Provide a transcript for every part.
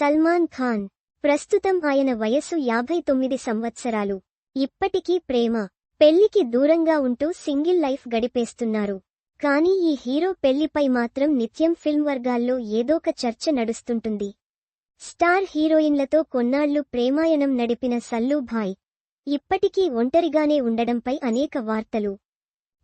సల్మాన్ ఖాన్. ప్రస్తుతం ఆయన వయసు యాభై తొమ్మిది సంవత్సరాలు. ఇప్పటికీ ప్రేమ పెళ్ళికి దూరంగా ఉంటూ సింగిల్ లైఫ్ గడిపేస్తున్నారు. కానీ ఈ హీరో పెళ్ళిపై మాత్రం నిత్యం ఫిల్మ్ వర్గాల్లో ఏదోక చర్చ నడుస్తుంటుంది. స్టార్ హీరోయిన్లతో కొన్నాళ్ళు ప్రేమాయణం నడిపిన సల్లూభాయ్ ఇప్పటికీ ఒంటరిగానే ఉండడంపై అనేక వార్తలు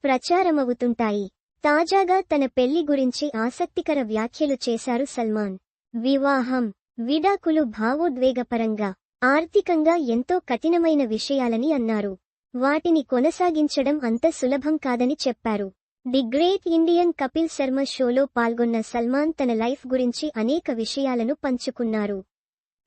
ప్రచారమవుతుంటాయి. తాజాగా తన పెళ్ళి గురించి ఆసక్తికర వ్యాఖ్యలు చేశారు సల్మాన్. వివాహం విడాకులు భావోద్వేగపరంగా ఆర్థికంగా ఎంతో కఠినమైన విషయాలని అన్నారు. వాటిని కొనసాగించడం అంత సులభం కాదని చెప్పారు. The great Indian Kapil Sharma షోలో పాల్గొన్న సల్మాన్ తన లైఫ్ గురించి అనేక విషయాలను పంచుకున్నారు.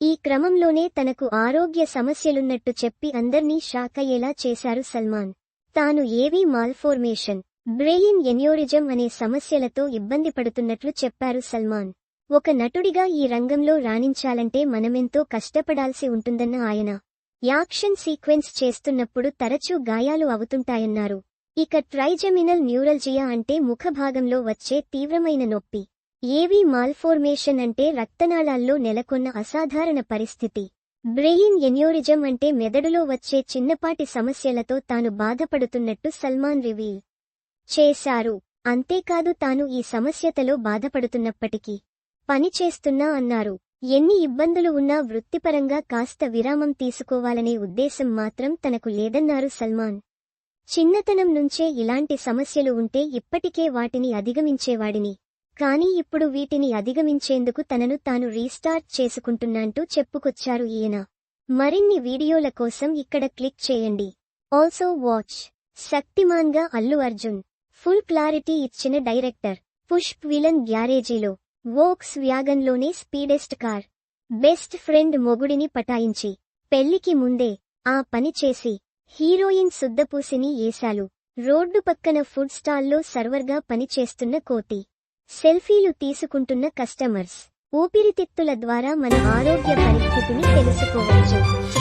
ఈ క్రమంలోనే తనకు ఆరోగ్య సమస్యలున్నట్టు చెప్పి అందర్నీ షాక్ అయ్యేలా చేశారు సల్మాన్. తాను ఏవీ మాల్ఫోర్మేషన్ బ్రెయిన్ ఎన్యోరిజం అనే సమస్యలతో ఇబ్బంది పడుతున్నట్లు చెప్పారు సల్మాన్. ఒక నటుడిగా ఈ రంగంలో రాణించాలంటే మనమెంతో కష్టపడాల్సి ఉంటుందన్న ఆయన. యాక్షన్ సీక్వెన్స్ చేస్తున్నప్పుడు తరచూ గాయాలు అవుతుంటాయన్నారు. ఇక ట్రైజమినల్ న్యూరల్జియా అంటే ముఖభాగంలో వచ్చే తీవ్రమైన నొప్పి. ఏవీ మాల్ఫోర్మేషన్ అంటే రక్తనాళాల్లో నెలకొన్న అసాధారణ పరిస్థితి. బ్రెయిన్ ఎన్యూరిజం అంటే మెదడులో వచ్చే చిన్నపాటి సమస్యలతో తాను బాధపడుతున్నట్టు సల్మాన్ రివీల్ చేశారు. అంతేకాదు తాను ఈ సమస్యతలో బాధపడుతున్నప్పటికీ. పని చేస్తున్నా అన్నారు. ఎన్ని ఇబ్బందులు ఉన్నా వృత్తిపరంగా కాస్త విరామం తీసుకోవాలనే ఉద్దేశం మాత్రం తనకు లేదన్నారు సల్మాన్. చిన్నతనం నుంచే ఇలాంటి సమస్యలు ఉంటే ఇప్పటికే వాటిని అధిగమించేవాడిని. కానీ ఇప్పుడు వీటిని అధిగమించేందుకు తనను తాను రీస్టార్ట్ చేసుకుంటున్నాంటూ చెప్పుకొచ్చారు ఈయన. మరిన్ని వీడియోల కోసం ఇక్కడ క్లిక్ చేయండి. Also watch. శక్తిమాన్గా Allu Arjun. Full clarity ఇచ్చిన డైరెక్టర్. పుష్ప్ విలన్ గ్యారేజీలో. వోక్స్ వ్యాగన్లోనే స్పీడెస్ట్ కార్. బెస్ట్ ఫ్రెండ్ మొగుడిని పటాయించి పెళ్ళికి ముందే ఆ పని చేసి హీరోయిన్ సుద్దపూసిని ఏశాలు. రోడ్డు పక్కన ఫుడ్ స్టాల్లో సర్వర్గా పనిచేస్తున్న కోతి. సెల్ఫీలు తీసుకుంటున్న కస్టమర్స్. ఊపిరితిత్తుల ద్వారా మన ఆరోగ్య పరిస్థితిని తెలుసుకోవచ్చు.